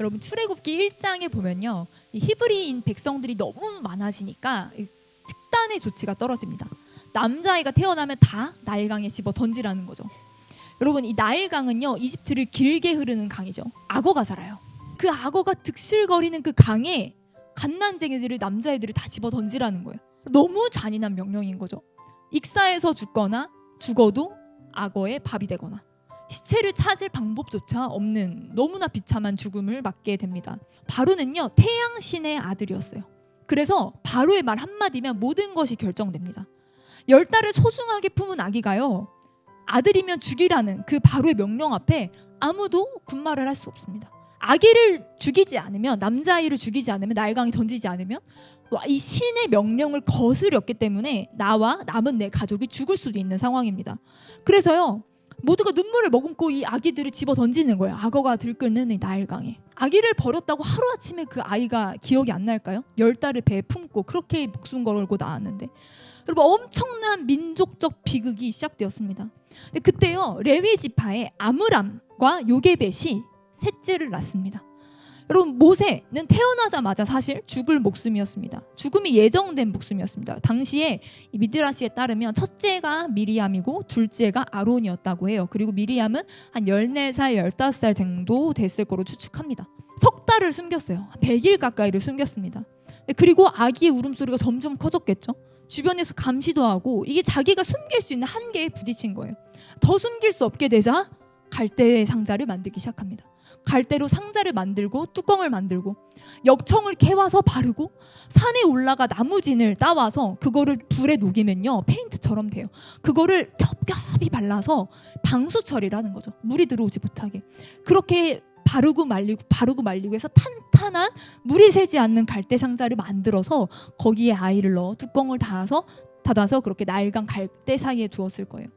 여러분 출애굽기 1장에 보면요. 이 히브리인 백성들이 너무 많아지니까 이 특단의 조치가 떨어집니다. 남자아이가 태어나면 다 나일강에 집어 던지라는 거죠. 여러분 이 나일강은요. 이집트를 길게 흐르는 강이죠. 악어가 살아요. 그 악어가 득실거리는 그 강에 갓난쟁이들을 남자애들을 다 집어 던지라는 거예요. 너무 잔인한 명령인 거죠. 익사해서 죽거나 죽어도 악어의 밥이 되거나 시체를 찾을 방법조차 없는 너무나 비참한 죽음을 맞게 됩니다. 바로는요 태양 신의 아들이었어요. 그래서 바로의 말 한마디면 모든 것이 결정됩니다. 열 달을 소중하게 품은 아기가요 아들이면 죽이라는 그 바로의 명령 앞에 아무도 군말을 할 수 없습니다. 아기를 죽이지 않으면 남자아이를 죽이지 않으면 날강에 던지지 않으면 와, 이 신의 명령을 거스렸기 때문에 나와 남은 내 가족이 죽을 수도 있는 상황입니다. 그래서요 모두가 눈물을 머금고 이 아기들을 집어 던지는 거예요. 악어가 들끓는 이 나일강에. 아기를 버렸다고 하루 아침에 그 아이가 기억이 안 날까요? 열 달을 배에 품고 그렇게 목숨 걸고 나왔는데 여러분 엄청난 민족적 비극이 시작되었습니다. 근데 그때요 레위 지파의 아므람과 요게벳이 셋째를 낳습니다. 여러분 모세는 태어나자마자 사실 죽을 목숨이었습니다. 죽음이 예정된 목숨이었습니다. 당시에 이 미드라시에 따르면 첫째가 미리암이고 둘째가 아론이었다고 해요. 그리고 미리암은 한 14살, 15살 정도 됐을 거로 추측합니다. 석 달을 숨겼어요. 100일 가까이를 숨겼습니다. 네, 그리고 아기의 울음소리가 점점 커졌겠죠. 주변에서 감시도 하고 이게 자기가 숨길 수 있는 한계에 부딪힌 거예요. 더 숨길 수 없게 되자 갈대 상자를 만들기 시작합니다. 갈대로 상자를 만들고 뚜껑을 만들고 역청을 캐와서 바르고 산에 올라가 나무진을 따와서 그거를 불에 녹이면요 페인트처럼 돼요. 그거를 겹겹이 발라서 방수 처리를 는 거죠. 물이 들어오지 못하게 그렇게 바르고 말리고 바르고 말리고 해서 탄탄한 물이 새지 않는 갈대 상자를 만들어서 거기에 아이를 넣어 뚜껑을 닫아서 닫아서 그렇게 날강 갈대 사이에 두었을 거예요.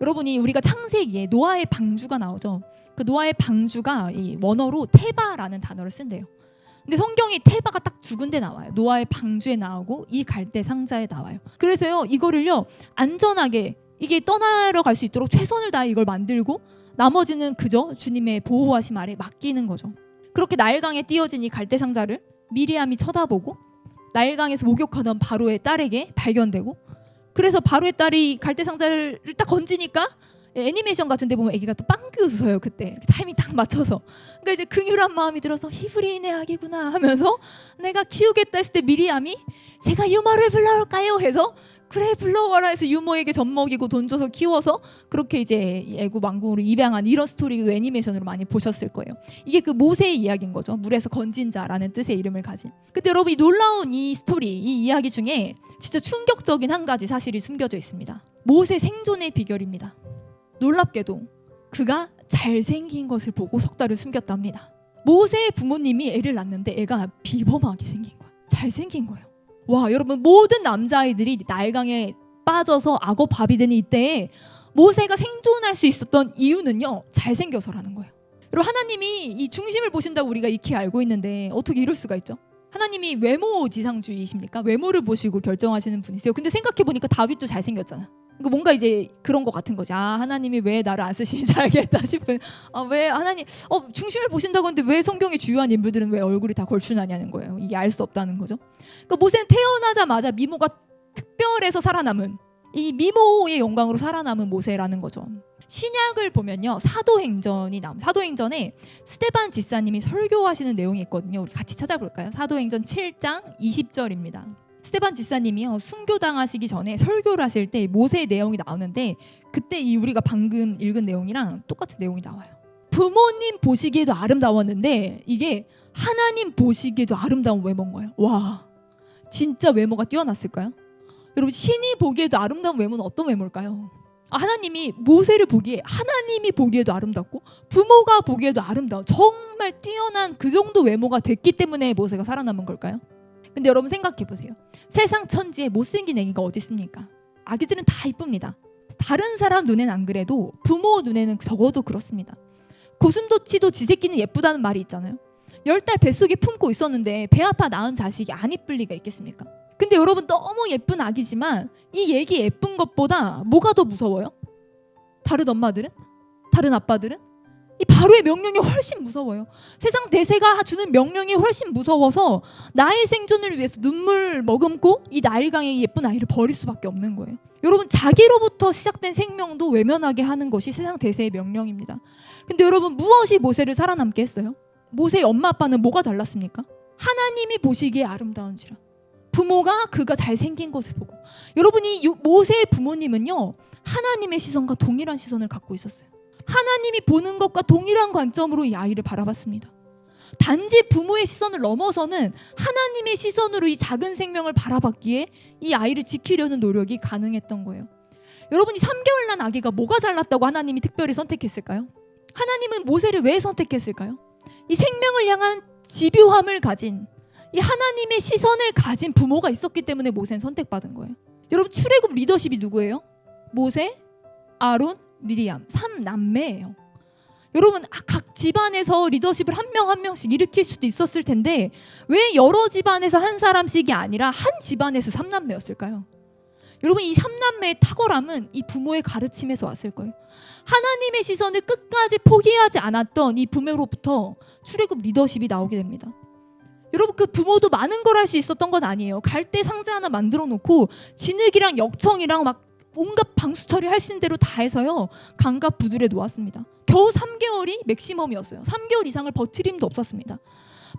여러분이 우리가 창세기에 노아의 방주가 나오죠. 그 노아의 방주가 이 원어로 테바라는 단어를 쓴대요. 근데 성경이 테바가 딱 두 군데 나와요. 노아의 방주에 나오고 이 갈대 상자에 나와요. 그래서요 이거를요 안전하게 이게 떠나러 갈 수 있도록 최선을 다해 이걸 만들고 나머지는 그저 주님의 보호하심 아래 맡기는 거죠. 그렇게 나일강에 띄어진 이 갈대 상자를 미리암이 쳐다보고 나일강에서 목욕하던 바로의 딸에게 발견되고 그래서 바로의 딸이 갈대 상자를 딱 건지니까 애니메이션 같은데 보면 애기가 또 빵긋 웃어요 그때 타이밍 딱 맞춰서 그러니까 이제 긍휼한 마음이 들어서 히브리인의 아기구나 하면서 내가 키우겠다 했을 때 미리암이 제가 유머를 불러올까요 해서 그래 불러와라 해서 유모에게 젖 먹이고 돈 줘서 키워서 그렇게 이제 애구 망궁으로 입양한 이런 스토리도 애니메이션으로 많이 보셨을 거예요. 이게 그 모세의 이야기인 거죠. 물에서 건진 자라는 뜻의 이름을 가진. 근데 여러분 이 놀라운 이 스토리, 이 이야기 중에 진짜 충격적인 한 가지 사실이 숨겨져 있습니다. 모세 생존의 비결입니다. 놀랍게도 그가 잘생긴 것을 보고 석 달을 숨겼답니다. 모세의 부모님이 애를 낳는데 애가 비범하게 생긴 거야. 잘생긴 거예요. 와 여러분 모든 남자아이들이 날강에 빠져서 악어 밥이 되는 이때에 모세가 생존할 수 있었던 이유는요 잘생겨서라는 거예요. 여러분 하나님이 이 중심을 보신다고 우리가 익히 알고 있는데 어떻게 이럴 수가 있죠? 하나님이 외모 지상주의이십니까? 외모를 보시고 결정하시는 분이세요. 근데 생각해 보니까 다윗도 잘 생겼잖아. 그러니까 뭔가 이제 그런 것 같은 거지. 아 하나님이 왜 나를 안 쓰시는지 알겠다 싶은. 아왜 하나님 어 중심을 보신다고 하는데 왜 성경의 주요한 인물들은 왜 얼굴이 다 걸출나냐는 거예요. 이게 알 수 없다는 거죠. 그러니까 모세는 태어나자마자 미모가 특별해서 살아남은 이 미모의 영광으로 살아남은 모세라는 거죠. 신약을 보면요 사도행전이 남 사도행전에 스테반 지사님이 설교하시는 내용이 있거든요. 우리 같이 찾아볼까요? 사도행전 7장 20절입니다. 스테반 지사님이요 순교당하시기 전에 설교를 하실 때 모세의 내용이 나오는데 그때 이 우리가 방금 읽은 내용이랑 똑같은 내용이 나와요. 부모님 보시기에도 아름다웠는데 이게 하나님 보시기에도 아름다운 외모인 거예요. 와 진짜 외모가 뛰어났을까요? 여러분 신이 보기에도 아름다운 외모는 어떤 외모일까요? 아, 하나님이 모세를 보기에 하나님이 보기에도 아름답고 부모가 보기에도 아름다워 정말 뛰어난 그 정도 외모가 됐기 때문에 모세가 살아남은 걸까요? 근데 여러분 생각해 보세요. 세상 천지에 못생긴 애기가 어디 있습니까? 아기들은 다 이쁩니다. 다른 사람 눈엔 안 그래도 부모 눈에는 적어도 그렇습니다. 고슴도치도 지 새끼는 예쁘다는 말이 있잖아요. 열 달 뱃속에 품고 있었는데 배 아파 낳은 자식이 안 이쁠 리가 있겠습니까? 근데 여러분 너무 예쁜 아기지만 이 얘기 예쁜 것보다 뭐가 더 무서워요? 다른 엄마들은? 다른 아빠들은? 이 바로의 명령이 훨씬 무서워요. 세상 대세가 주는 명령이 훨씬 무서워서 나의 생존을 위해서 눈물 머금고 이 나일강의 예쁜 아이를 버릴 수밖에 없는 거예요. 여러분 자기로부터 시작된 생명도 외면하게 하는 것이 세상 대세의 명령입니다. 근데 여러분 무엇이 모세를 살아남게 했어요? 모세의 엄마 아빠는 뭐가 달랐습니까? 하나님이 보시기에 아름다운지라. 부모가 그가 잘생긴 것을 보고 여러분이 요- 모세의 부모님은요 하나님의 시선과 동일한 시선을 갖고 있었어요. 하나님이 보는 것과 동일한 관점으로 이 아이를 바라봤습니다. 단지 부모의 시선을 넘어서는 하나님의 시선으로 이 작은 생명을 바라봤기에 이 아이를 지키려는 노력이 가능했던 거예요. 여러분이 3개월 난 아기가 뭐가 잘났다고 하나님이 특별히 선택했을까요? 하나님은 모세를 왜 선택했을까요? 이 생명을 향한 집요함을 가진 이 하나님의 시선을 가진 부모가 있었기 때문에 모세는 선택받은 거예요. 여러분 출애굽 리더십이 누구예요? 모세, 아론, 미리암 3남매예요. 여러분 아, 각 집안에서 리더십을 한 명 한 명씩 일으킬 수도 있었을 텐데 왜 여러 집안에서 한 사람씩이 아니라 한 집안에서 3남매였을까요? 여러분 이 3남매의 탁월함은 이 부모의 가르침에서 왔을 거예요. 하나님의 시선을 끝까지 포기하지 않았던 이 부모로부터 출애굽 리더십이 나오게 됩니다. 여러분 그 부모도 많은 걸 할 수 있었던 건 아니에요. 갈대 상자 하나 만들어 놓고 진흙이랑 역청이랑 막 온갖 방수 처리할 수 있는 대로 다 해서요. 강갑 부들에 놓았습니다. 겨우 3개월이 맥시멈이었어요. 3개월 이상을 버틸 힘도 없었습니다.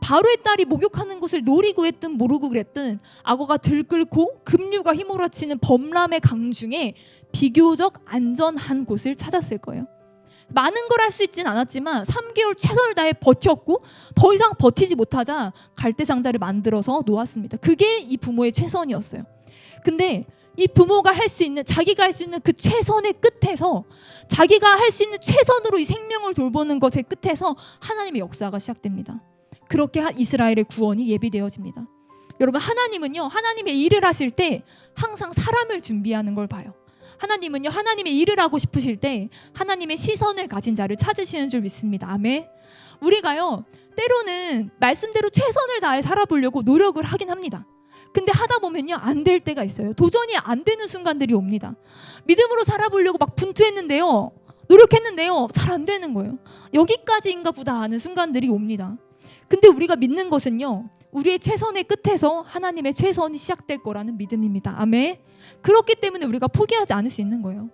바로의 딸이 목욕하는 곳을 노리고 했든 모르고 그랬든 악어가 들끓고 급류가 휘몰아치는 범람의 강 중에 비교적 안전한 곳을 찾았을 거예요. 많은 걸 할 수 있진 않았지만 3개월 최선을 다해 버텼고 더 이상 버티지 못하자 갈대 상자를 만들어서 놓았습니다. 그게 이 부모의 최선이었어요. 근데 이 부모가 할 수 있는 자기가 할 수 있는 그 최선의 끝에서 자기가 할 수 있는 최선으로 이 생명을 돌보는 것의 끝에서 하나님의 역사가 시작됩니다. 그렇게 한 이스라엘의 구원이 예비되어집니다. 여러분 하나님은요 하나님의 일을 하실 때 항상 사람을 준비하는 걸 봐요. 하나님은요 하나님의 일을 하고 싶으실 때 하나님의 시선을 가진 자를 찾으시는 줄 믿습니다. 아멘. 우리가요 때로는 말씀대로 최선을 다해 살아보려고 노력을 하긴 합니다. 근데 하다 보면요 안 될 때가 있어요. 도전이 안 되는 순간들이 옵니다. 믿음으로 살아보려고 막 분투했는데요. 노력했는데요. 잘 안 되는 거예요. 여기까지인가 보다 하는 순간들이 옵니다. 근데 우리가 믿는 것은요. 우리의 최선의 끝에서 하나님의 최선이 시작될 거라는 믿음입니다. 아멘. 그렇기 때문에 우리가 포기하지 않을 수 있는 거예요.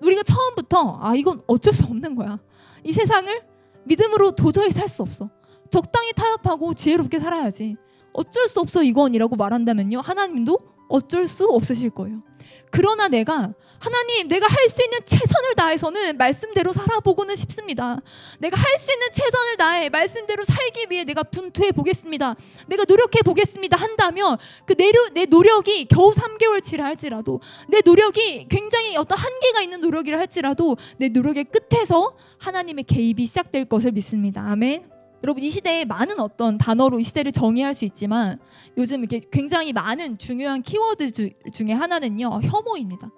우리가 처음부터 아 이건 어쩔 수 없는 거야. 이 세상을 믿음으로 도저히 살 수 없어. 적당히 타협하고 지혜롭게 살아야지. 어쩔 수 없어 이건이라고 말한다면요. 하나님도 어쩔 수 없으실 거예요. 그러나 내가 하나님 내가 할 수 있는 최선을 다해서는 말씀대로 살아보고는 싶습니다. 내가 할 수 있는 최선을 다해 말씀대로 살기 위해 내가 분투해 보겠습니다. 내가 노력해 보겠습니다 한다면 그내내 노력이 겨우 3개월치라 할지라도 내 노력이 굉장히 어떤 한계가 있는 노력이라 할지라도 내 노력의 끝에서 하나님의 개입이 시작될 것을 믿습니다. 아멘. 여러분 이 시대에 많은 어떤 단어로 이 시대를 정의할 수 있지만 요즘 이렇게 굉장히 많은 중요한 키워드 주, 중에 하나는요 혐오입니다.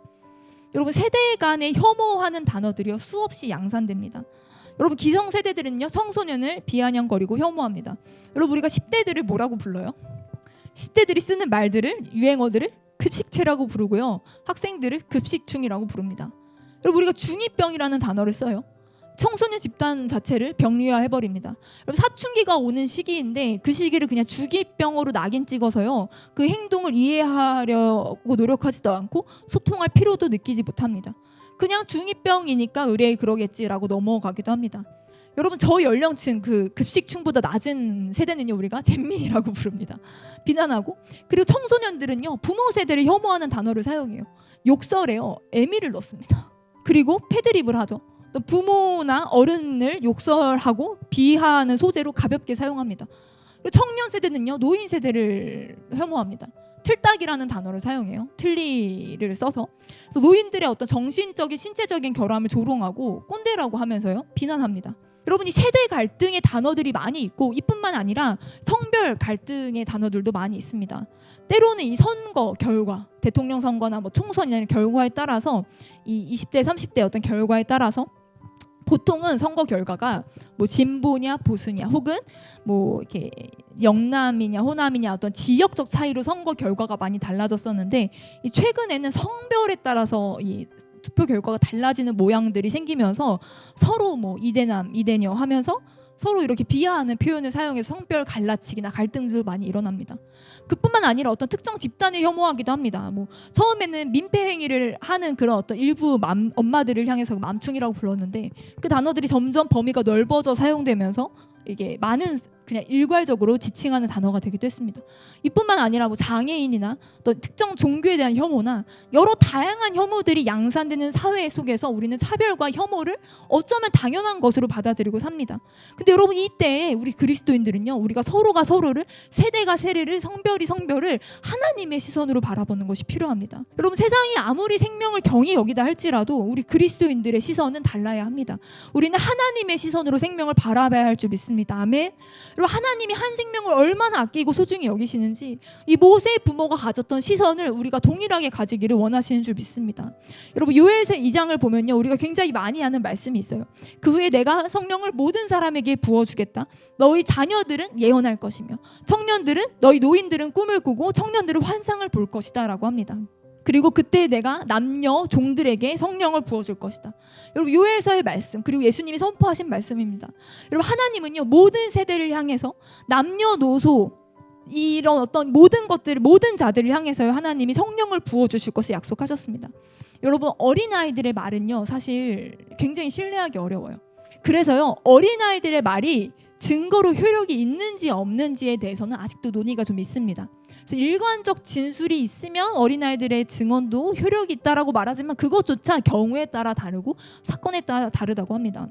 여러분 세대 간에 혐오하는 단어들이요 수없이 양산됩니다. 여러분 기성 세대들은요 청소년을 비아냥거리고 혐오합니다. 여러분 우리가 10대들을 뭐라고 불러요? 10대들이 쓰는 말들을 유행어들을 급식체라고 부르고요. 학생들을 급식충이라고 부릅니다. 여러분 우리가 중2병이라는 단어를 써요. 청소년 집단 자체를 병리화 해 버립니다. 여러분 사춘기가 오는 시기인데 그 시기를 그냥 주기병으로 낙인 찍어서요. 그 행동을 이해하려고 노력하지도 않고 소통할 필요도 느끼지 못합니다. 그냥 중2병이니까 의뢰 그러겠지라고 넘어가기도 합니다. 여러분 저 연령층 그 급식충보다 낮은 세대는요 우리가 잼민이라고 부릅니다. 비난하고 그리고 청소년들은요 부모 세대를 혐오하는 단어를 사용해요. 욕설에요 애미를 넣습니다. 그리고 패드립을 하죠. 또 부모나 어른을 욕설하고 비하하는 소재로 가볍게 사용합니다. 그리고 청년 세대는요 노인 세대를 혐오합니다. 틀딱이라는 단어를 사용해요. 틀리를 써서 그래서 노인들의 어떤 정신적인 신체적인 결함을 조롱하고 꼰대라고 하면서요 비난합니다. 여러분 이 세대 갈등의 단어들이 많이 있고 이뿐만 아니라 성별 갈등의 단어들도 많이 있습니다. 때로는 이 선거 결과, 대통령 선거나 뭐 총선이나 결과에 따라서 이 20대, 30대 어떤 결과에 따라서 보통은 선거 결과가 뭐 진보냐 보수냐 혹은 뭐 이렇게 영남이냐 호남이냐 어떤 지역적 차이로 선거 결과가 많이 달라졌었는데 이 최근에는 성별에 따라서 이 투표 결과가 달라지는 모양들이 생기면서 서로 뭐 이대남 이대녀 하면서 서로 이렇게 비하하는 표현을 사용해서 성별 갈라치기나 갈등도 많이 일어납니다. 그뿐만 아니라 어떤 특정 집단을 혐오하기도 합니다. 뭐 처음에는 민폐 행위를 하는 그런 어떤 일부 맘, 엄마들을 향해서 맘충이라고 불렀는데 그 단어들이 점점 범위가 넓어져 사용되면서 이게 많은 그냥 일괄적으로 지칭하는 단어가 되기도 했습니다. 이뿐만 아니라 뭐 장애인이나 또 특정 종교에 대한 혐오나 여러 다양한 혐오들이 양산되는 사회 속에서 우리는 차별과 혐오를 어쩌면 당연한 것으로 받아들이고 삽니다. 근데 여러분 이때 우리 그리스도인들은요, 우리가 서로가 서로를 세대가 세대를 성별이 성별을 하나님의 시선으로 바라보는 것이 필요합니다. 여러분 세상이 아무리 생명을 경히 여기다 할지라도 우리 그리스도인들의 시선은 달라야 합니다. 우리는 하나님의 시선으로 생명을 바라봐야 할 줄 믿습니다. 아멘. 하나님이 한 생명을 얼마나 아끼고 소중히 여기시는지 이 모세의 부모가 가졌던 시선을 우리가 동일하게 가지기를 원하시는 줄 믿습니다. 여러분 요엘서 2장을 보면요. 우리가 굉장히 많이 하는 말씀이 있어요. 그 후에 내가 성령을 모든 사람에게 부어 주겠다. 너희 자녀들은 예언할 것이며 청년들은 너희 노인들은 꿈을 꾸고 청년들은 환상을 볼 것이다라고 합니다. 그리고 그때 내가 남녀 종들에게 성령을 부어줄 것이다. 여러분 요엘서의 말씀 그리고 예수님이 선포하신 말씀입니다. 여러분 하나님은요 모든 세대를 향해서 남녀노소 이런 어떤 모든 것들을 모든 자들을 향해서요 하나님이 성령을 부어 주실 것을 약속하셨습니다. 여러분 어린 아이들의 말은요 사실 굉장히 신뢰하기 어려워요. 그래서요 어린 아이들의 말이 증거로 효력이 있는지 없는지에 대해서는 아직도 논의가 좀 있습니다. 일관적 진술이 있으면 어린 아이들의 증언도 효력이 있다라고 말하지만 그것조차 경우에 따라 다르고 사건에 따라 다르다고 합니다.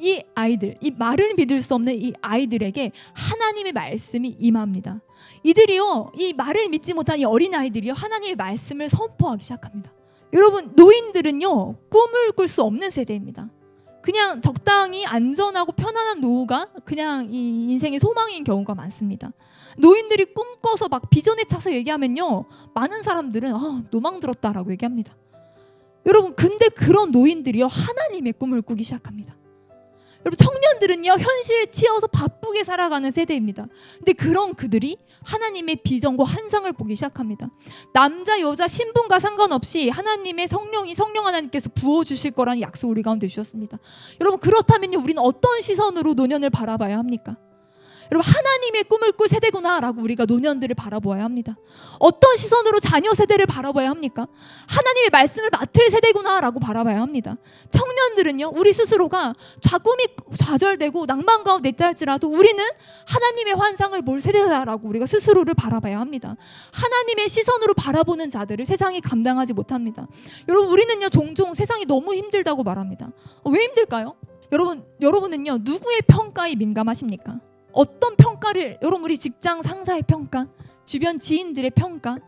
이 아이들, 이 말을 믿을 수 없는 이 아이들에게 하나님의 말씀이 임합니다. 이들이요, 이 말을 믿지 못한 이 어린 아이들이요, 하나님의 말씀을 선포하기 시작합니다. 여러분, 노인들은요, 꿈을 꿀 수 없는 세대입니다. 그냥 적당히 안전하고 편안한 노후가 그냥 이 인생의 소망인 경우가 많습니다. 노인들이 꿈꿔서 막 비전에 차서 얘기하면요, 많은 사람들은 아, 노망 들었다라고 얘기합니다. 여러분, 근데 그런 노인들이요, 하나님의 꿈을 꾸기 시작합니다. 여러분 청년들은요 현실에 치여서 바쁘게 살아가는 세대입니다. 근데 그런 그들이 하나님의 비전과 환상을 보기 시작합니다. 남자 여자 신분과 상관없이 하나님의 성령이 성령 하나님께서 부어 주실 거라는 약속 우리 가운데 주셨습니다. 여러분 그렇다면요 우리는 어떤 시선으로 노년을 바라봐야 합니까? 여러분 하나님의 꿈을 꿀 세대구나라고 우리가 노년들을 바라보아야 합니다. 어떤 시선으로 자녀 세대를 바라봐야 합니까? 하나님의 말씀을 맡을 세대구나라고 바라봐야 합니다. 청년들은요 우리 스스로가 좌꿈이 좌절되고 낭만 가운데 있다 할지라도 우리는 하나님의 환상을 볼 세대다라고 우리가 스스로를 바라봐야 합니다. 하나님의 시선으로 바라보는 자들을 세상이 감당하지 못합니다. 여러분 우리는요 종종 세상이 너무 힘들다고 말합니다. 어, 왜 힘들까요? 여러분 여러분은요 누구의 평가에 민감하십니까? 어떤 평가를 여러분 우리 직장 상사의 평가, 주변 지인들의 평가,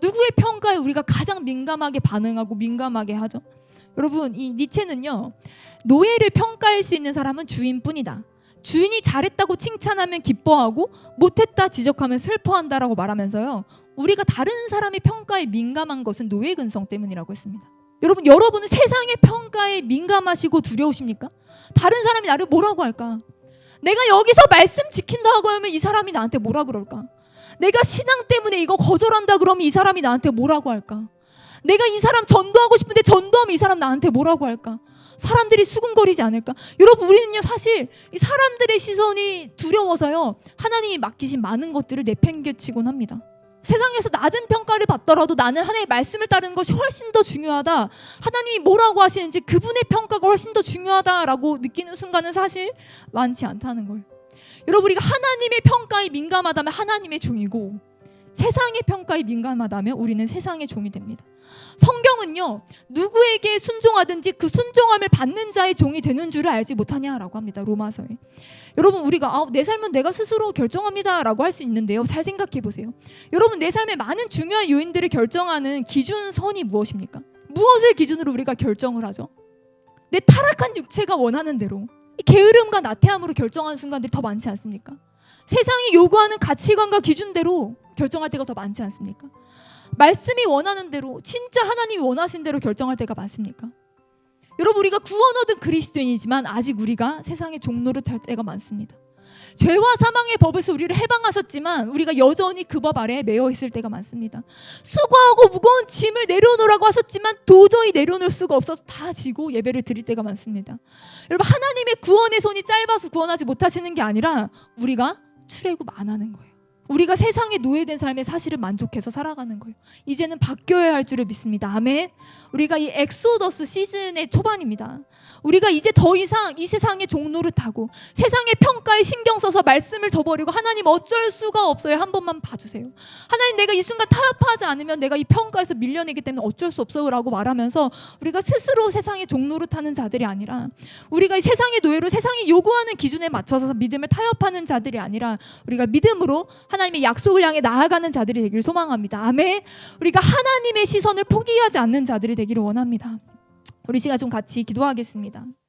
누구의 평가에 우리가 가장 민감하게 반응하고 민감하게 하죠? 여러분 이 니체는요 노예를 평가할 수 있는 사람은 주인뿐이다. 주인이 잘했다고 칭찬하면 기뻐하고 못했다 지적하면 슬퍼한다라고 말하면서요 우리가 다른 사람의 평가에 민감한 것은 노예 근성 때문이라고 했습니다. 여러분 여러분은 세상의 평가에 민감하시고 두려우십니까? 다른 사람이 나를 뭐라고 할까? 내가 여기서 말씀 지킨다고 하면 이 사람이 나한테 뭐라 그럴까? 내가 신앙 때문에 이거 거절한다 그러면 이 사람이 나한테 뭐라고 할까? 내가 이 사람 전도하고 싶은데 전도하면 이 사람 나한테 뭐라고 할까? 사람들이 수군거리지 않을까? 여러분 우리는요 사실 이 사람들의 시선이 두려워서요 하나님이 맡기신 많은 것들을 내팽개치곤 합니다. 세상에서 낮은 평가를 받더라도 나는 하나님의 말씀을 따르는 것이 훨씬 더 중요하다. 하나님이 뭐라고 하시는지 그분의 평가가 훨씬 더 중요하다라고 느끼는 순간은 사실 많지 않다는 거예요. 여러분 우리가 하나님의 평가에 민감하다면 하나님의 종이고 세상의 평가에 민감하다면 우리는 세상의 종이 됩니다. 성경은요 누구에게 순종하든지 그 순종함을 받는 자의 종이 되는 줄을 알지 못하냐라고 합니다 로마서에. 여러분 우리가 아, 내 삶은 내가 스스로 결정합니다라고 할 수 있는데요 잘 생각해 보세요. 여러분 내 삶의 많은 중요한 요인들을 결정하는 기준선이 무엇입니까? 무엇을 기준으로 우리가 결정을 하죠? 내 타락한 육체가 원하는 대로 이 게으름과 나태함으로 결정하는 순간들이 더 많지 않습니까? 세상이 요구하는 가치관과 기준대로 결정할 때가 더 많지 않습니까? 말씀이 원하는 대로 진짜 하나님이 원하신 대로 결정할 때가 많습니까? 여러분 우리가 구원 얻은 그리스도인이지만 아직 우리가 세상의 종로를 탈 때가 많습니다. 죄와 사망의 법에서 우리를 해방하셨지만 우리가 여전히 그 법 아래에 매여 있을 때가 많습니다. 수고하고 무거운 짐을 내려놓으라고 하셨지만 도저히 내려놓을 수가 없어서 다 지고 예배를 드릴 때가 많습니다. 여러분 하나님의 구원의 손이 짧아서 구원하지 못하시는 게 아니라 우리가 출애굽 안 하는 거예요. 우리가 세상에 노예된 삶의 사실을 만족해서 살아가는 거예요. 이제는 바뀌어야 할 줄을 믿습니다. 아멘. 우리가 이 엑소더스 시즌의 초반입니다. 우리가 이제 더 이상 이 세상의 종노릇하고 세상의 평가에 신경 써서 말씀을 저버리고 하나님 어쩔 수가 없어요. 한 번만 봐주세요. 하나님 내가 이 순간 타협하지 않으면 내가 이 평가에서 밀려내기 때문에 어쩔 수 없어요라고 말하면서 우리가 스스로 세상의 종노릇하는 자들이 아니라 우리가 이 세상의 노예로 세상이 요구하는 기준에 맞춰서 믿음을 타협하는 자들이 아니라 우리가 믿음으로 하나님의 약속을 향해 나아가는 자들이 되기를 소망합니다. 아멘. 우리가 하나님의 시선을 포기하지 않는 자들이 되기를 원합니다. 우리 시간 좀 같이 기도하겠습니다.